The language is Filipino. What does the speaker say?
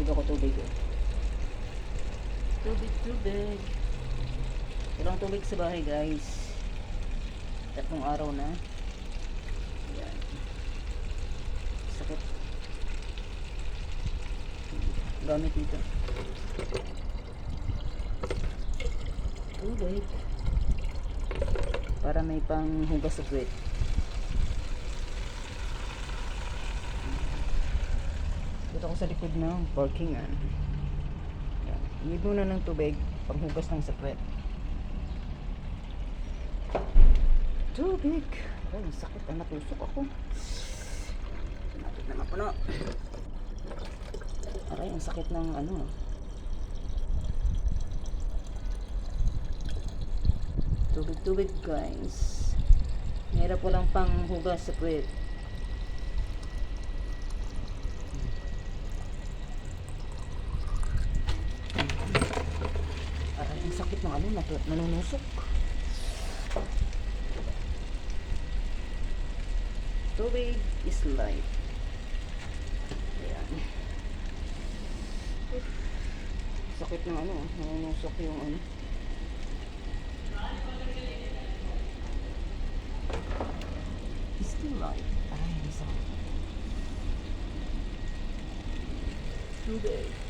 Dito ko tubig eh. Tubig, tubig. Walang tubig sa bahay guys. Tatlong araw na. Ayan. Sakit. Gamit dito. Tubig. Para may panghugas sa puwet. Dito ako sa likod ng parkingan. Ayan. Need muna ng tubig, panghugas ng sakret. Tubig! Ay, ang sakit. Ang natusok ako. Napit na mapuno. Aray, ang sakit ng ano. Tubig-tubig guys. Mahirap walang panghugas sa puwet. Aray, ang sakit ng ano, nanunusok. Tubig is life. Ayan. Sakit ng ano, nanunusok yung ano. Still life. Ay, sakit. Tubig.